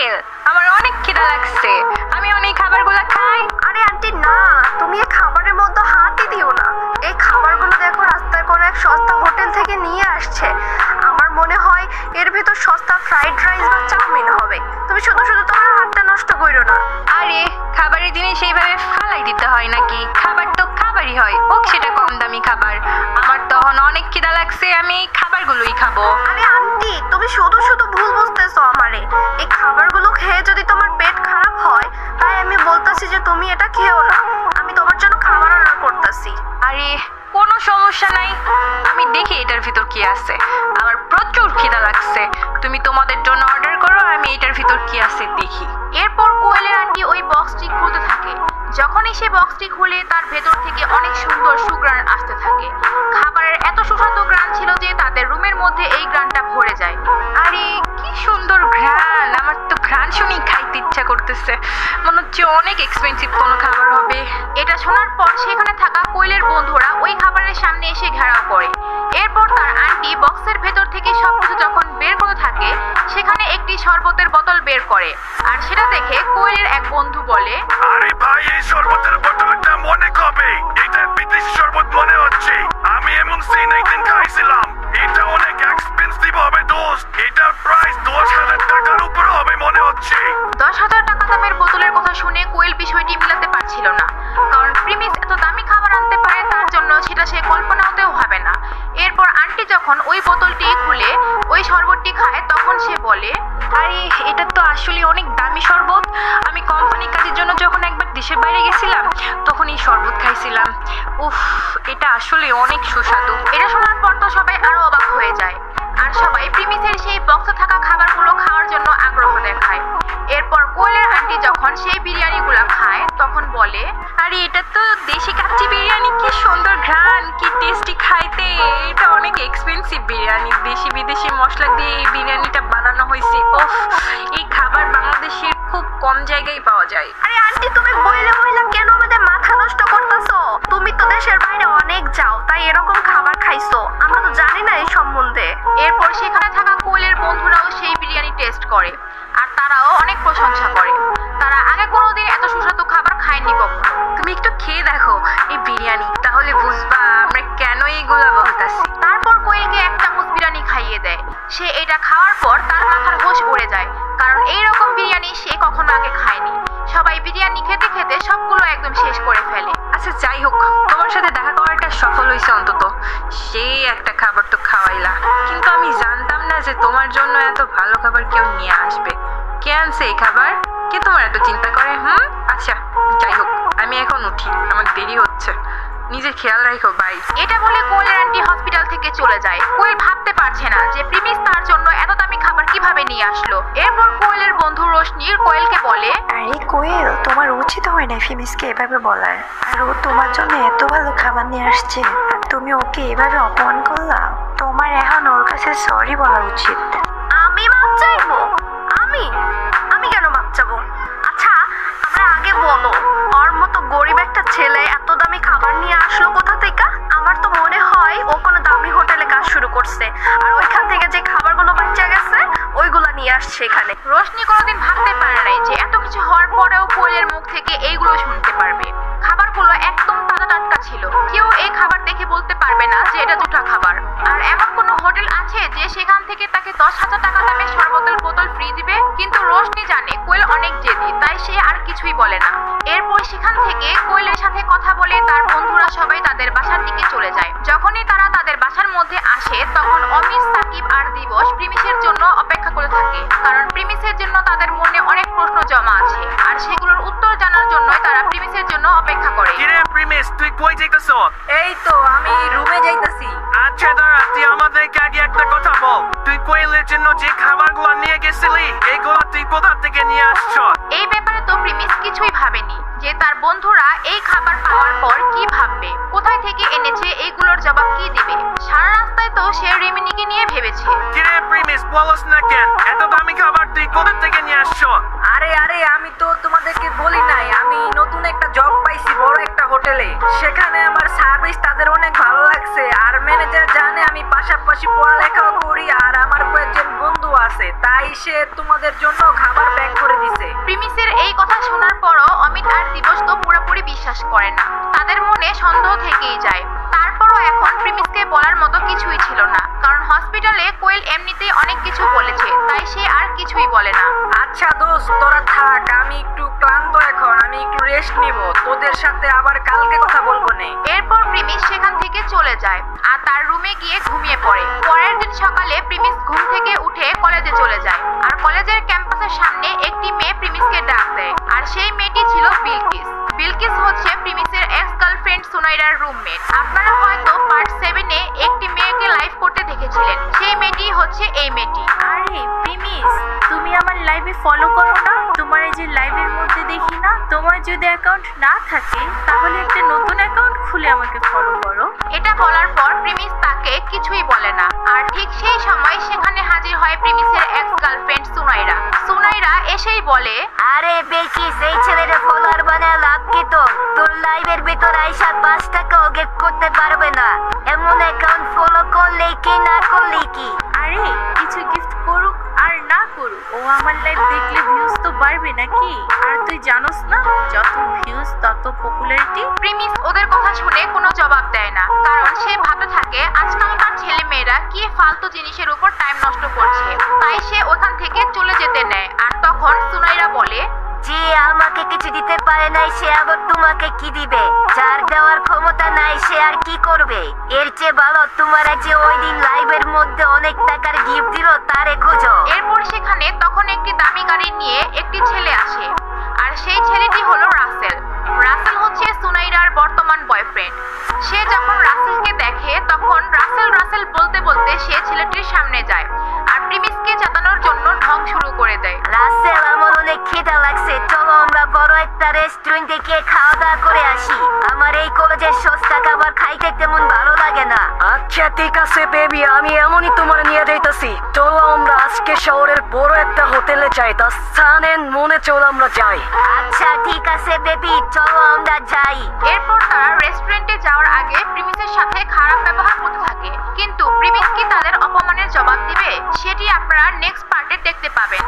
কোয়েল আমার অনেক খিদা লাগছে। আমি অনেক খাবারগুলো খাই। আরে আন্টি না। তুমি এই খাবারের মধ্যে হাতই দিও না। এই খাবারগুলো দেখো রাস্তার কোনো এক সস্তা হোটেল থেকে নিয়ে আসছে। আমার মনে হয় এর ভিতর সস্তা ফ্রাইড রাইস বা চাউমিন হবে। তুমি শুধু শুধু তোমার হাতটা নষ্ট করো না। আরে খাবারের জিনিস এইভাবে ফালাই দিতে হয় নাকি? খাবার তো খাবারই হয়। হোক সেটা কম দামি খাবার। আমার তখন অনেক খিদা লাগছে আমি এই খাবারগুলোই খাব। আরে আন্টি তুমি শুধু শুধু যে তুমি এটা খেও না আমি তোমার জন্য খাবার অর্ডার করতেছি। আরে কোনো সমস্যা নাই। আমি দেখি এটার ভিতর কি আছে। আমার প্রচুর খিদা লাগছে। তুমি তোমাদের জন্য অর্ডার করো আমি এটার ভিতর কি আছে দেখি। এরপর কোয়েলের আন্টি ওই বক্সটি খুলতে থাকে। যখনই সে বক্সটি খুলে তার ভেতর থেকে অনেক সুন্দর সুগ্রাণ আসতে থাকে। খাবারের এত সুস্বাদু গ্রান ছিল যে তাদের রুমের মধ্যে এই গ্রানটা ভরে যায়। আরে কি সুন্দর ঘ্রাণ! আমার তো ঘ্রাণ শুনেই খাইতে ইচ্ছা করতেছে। মনে হচ্ছে অনেক এক্সপেন্সিভ কোনো খাবার হবে। এটা শোনার পর সেখানে থাকা কোয়েলের বন্ধুরা ওই খাবারের সামনে এসে ঘেরাও করে। এরপর তার আন্টি বক্সের ভেতর থেকে সবকিছু যখন বের করতে থাকে সেখানে একটি শরবতের বোতল বের করে। আর সেটা দেখে কোয়েলের এক বন্ধু বলে আরে ভাই এই শরবতের বোতলের দাম অনেক হবে এটা বিদেশি শরবত মনে হচ্ছে। আমি এমন সিন একদিন খাইছিলাম। এটা অনেক এক্সপেন্সিভ হবে দোস্ত। এটার প্রাইস দশ হাজার টাকার উপর হবে মনে হচ্ছে। দশ হাজার টাকা কথা শুনে কোয়েল বিষয়টি মিলাতে পারছিল না। কারণ প্রিমিস এত দামি খাবার আনতে পারে তার জন্য সেটা সে কল্পনাতেও হবে না। এরপর আন্টি যখন ওই বোতলটি খুলে ওই শরবতটি খায়, তখন সে বলে, আরে, এটা তো আসলে অনেক দামি শরবত। আমি কোম্পানি কাজের জন্য যখন একবার দেশের বাইরে গেছিলাম, তখন এই শরবত খাইছিলাম। উফ, এটা আসলে অনেক সুস্বাদু। এটা শোনার পর তো সবাই আরও অবাক হয়ে যায়। আর সবাই প্রিমিসের সেই বক্সে থাকা খাবারগুলো খাওয়ার জন্য আগ্রহ দেখায়। এরপর কোয়েলের আন্টি যখন সেই বিরিয়ানি বিরিয়ানিগুলো খায় তখন বলে আরে এটা তো দেশি কাচ্চি বিরিয়ানি কি সুন্দর ঘ্রাণ কি টেস্টি খাইতে। এটা অনেক এক্সপেন্সিভ বিরিয়ানি দেশি বিদেশি মশলা দিয়ে এই বিরিয়ানিটা বানানো হয়েছে। ওফ এই খাবার বাংলাদেশের খুব কম জায়গায় পাওয়া যায়। আরে আন্টি তুমি বইলে বইলে কেন আমাদের মাথা নষ্ট করতেছো? তুমি তো দেশের বাইরে অনেক যাও তাই এরকম খাবার খাইছো। আমরা তো জানি না এই সম্বন্ধে। এরপর সেখানে থাকা কোয়েলের বন্ধুরাও সেই বিরিয়ানি টেস্ট করে। প্রশংসা করে। তারা আগে কোনোদিন এত সুস্বাদু খাবার খায়নি কখনো। তুমি একটু খেয়ে দেখো এই বিরিয়ানি, তাহলে বুঝবা আমরা কেন এইগুলা বলতাছি। তারপর কোয়েলকে এক চামচ বিরিয়ানি খাইয়ে দেয়। সে এটা খাওয়ার পর তার মাথার হোশ উড়ে যায়, কারণ এই রকম বিরিয়ানি সে কখনো আগে খায়নি। সবাই বিরিয়ানি খেতে খেতে সবগুলো একদম শেষ করে ফেলে। আচ্ছা যাই হোক, তোমার সাথে দেখা করাটা সফল হয়েছে অন্তত। সেই একটা খাবার তো খাওয়াইলা। কিন্তু আমি জানতাম না যে তোমার জন্য এত ভালো খাবার কেউ নিয়ে আসবে। কে আনছে এই খাবার? কে তোমার এত চিন্তা করে হুম? আচ্ছা যাই হোক আমি এখন উঠি আমার দেরি হচ্ছে। নিজের খেয়াল রাখো বাই। এটা বলে কোয়েলের আন্টি হসপিটাল থেকে চলে যায়। কোয়েল ভাবতে পারছে না যে প্রিমিস তার জন্য এত দামি খাবার কীভাবে নিয়ে আসলো। এরপর কোয়েলের বন্ধু রোশনির কোয়েলকে বলে আরে কোয়েল তোমার উচিত হয় না ফিমিসকে এভাবে বলার। আর ও তোমার জন্য এত ভালো খাবার নিয়ে আসছে। আর তুমি ওকে এভাবে অপমান করলা? তোমার এখন ওর কাছে সরি বলা উচিত। আসছে এখানে রোশনি কোনোদিন ভাবতে পারে নাই যে এত কিছু হওয়ার পরেও কোয়েলের মুখ থেকে এইগুলো শুনতে পারবে। খাবারগুলো একদম তাজা টাটকা ছিল। কেউ এই খাবার দেখে বলতে পারবে না যে এটা জুটা খাবার। আর এমন কোনো হোটেল আছে যে সেখান থেকে তাকে দশ হাজার টাকা দামের শরবতের বোতল ফ্রি দিবে? কিন্তু রোশনি জানে কোয়েল অনেক জেদি, তাই সে আর কিছুই বলে না। এরপর সেখান থেকে কোয়েলের সাথে কথা বলে তার বন্ধুরা সবাই তাদের বাসার দিকে চলে যায়। যখনই তারা তাদের বাসার মধ্যে আসে, তখন অমিত, সাকিব আর দিবস প্রিমিসের জন্য অপেক্ষা করে। কিরে প্রিমিস তুই কই যেতেছ এই তো আমি রুমে যাইতাছি। আচ্ছা দাঁড়া তুই আমাদেরকে আগে একটা কথা বল। তুই কোয়েলের জন্য যে খাবারগুলো নিয়ে গেছিলি এগুলো তুই কোথা থেকে নিয়ে আসছ এই ব্যাপারে তো প্রিমিস কিছুই ভাবেনি যে তার বন্ধুরা এই খাবার পাওয়ার পর কি ভাববে কোথায় থেকে এনেছে এইগুলোর জবাব কি দিবে? সারা রাস্তায় তো সে রেমিনিকে নিয়ে ভেবেছে। কিরে প্রিমিস বলস না কেন এত দামি খাবার তুই কোথা থেকে নিয়ে আসছ আরে আরে পাশাপাশি পড়ালেখাও করি আর আমার কয়েকজন বন্ধু আছে, তাই সে তোমাদের জন্য খাবার ব্যাগ করে দিছে। প্রিমিসের এই কথা শোনার পরও অমিত আর দিবস তো পুরোপুরি বিশ্বাস করে না। তাদের মনে সন্দেহ থেকেই যায়। তারপরও এখন প্রিমিসকে বলার মতো কিছুই ছিল না। হসপিটালে কোয়েল এমনিতেই অনেক কিছু বলেছে তাই সে আর কিছুই বলে না। আচ্ছা দোস্ত তোরা থাক আমি একটু ক্লান্ত এখন আমি একটু রেস্ট নিব তোদের সাথে আবার কালকে কথা বলব নে। এরপর প্রিমিস সেখান থেকে চলে যায় আর তার রুমে গিয়ে ঘুমিয়ে পড়ে। পরের দিন সকালে প্রিমিস ঘুম থেকে উঠে কলেজে চলে যায় আর কলেজের ক্যাম্পাসের সামনে একটি মেয়ে প্রিমিসকে ডাক দেয় আর সেই মেয়েটি ছিল বিলকিস। বিলকিস হচ্ছে প্রিমিসের এক্স গার্লফ্রেন্ড সুনাইরার রুমমেট আপনারা হয়তো হচ্ছে এই মেয়েটি। আরে প্রিমিস তুমি আমার লাইভে ফলো করো না? তোমার এই যে লাইভের মধ্যে দেখি না? তোমার যদি অ্যাকাউন্ট না থাকে তাহলে একটা নতুন অ্যাকাউন্ট খুলে আমাকে ফলো করো। এটা বলার পর প্রিমিস তাকে কিছুই বলে না। আর ঠিক সেই সময় সেখানে হাজির হয় প্রিমিসের এক্স গার্লফ্রেন্ড সুনাইরা। সুনাইরা এসেই বলে আরে বেশি সেই ছেলেটা ফলোয়ার বানায় লাভ কি তো তোর লাইভের ভিতর আইসা পাঁচ টাকাও গেট করতে পারবে না। এমন অ্যাকাউন্ট ফলো করলে কি না করলে কি? আরে, কিছু গিফট করুক আর না করুক। ও আমার লাইভ দেখলে ভিউজ তো বাড়বে নাকি? আর তুই জানোস না, যত ভিউজ তত পপুলারিটি প্রিমিস ওদের কথা শুনে কোনো জবাব দেয় না। কারণ সে ভাবতে থাকে আজকালকার ছেলে মেয়েরা কি ফালতু জিনিসের উপর টাইম নষ্ট করছে। তাই সে ওখান থেকে চলে যেতে নেয়। আর তখন সুনাইরা বলে যে আমাকে কিছু দিতে পারে নাই, সে আবার তোমাকে কি দিবে? যার দেওয়ার ক্ষমতা নাই, সে আর কি করবে? এর চেয়ে ভালো তোমার যে ওই দিন লাইভের মধ্যে অনেক টাকার গিফট দিল, তারে খুঁজো। এরপর সেখানে তখন একটি দামি গাড়ি নিয়ে একটি ছেলে আসে। আর সেই ছেলেটি হলো রাসেল। রাসেল হচ্ছে সুনাইরার বর্তমান বয়ফ্রেন্ড। সে যখন রাসেলকে দেখে, তখন রাসেল রাসেল বলতে বলতে সে ছেলেটির সামনে যায়। আর প্রিমিসকে চাতানোর জন্য ঢং শুরু করে দেয়। রাসেল আমার অনেক খিদা লাগছে। চলো আমরা বড় একটা রেস্টুরেন্টে গিয়ে খাওয়া দাওয়া করে আসি। আমার এই কলেজের সস্তা খাবার খাইতে তেমন ভালো লাগে না। আচ্ছা ঠিক আছে বেবি আমি এমনই তোমার নিয়ে যাইতাছি। চলো আমরা আজকে শহরের বড় একটা হোটেলে যাই। তা সানেন মনে চলো আমরা যাই। আচ্ছা ঠিক আছে বেবি চলো আমরা যাই। এরপর তারা রেস্টুরেন্টে যাওয়ার আগে প্রিমিসের সাথে খারাপ ব্যবহার থাকে। কিন্তু প্রিমিস কি তাদের অপমানের জবাব দিবে সেটি আপনারা নেক্সট পার্টে দেখতে পাবেন।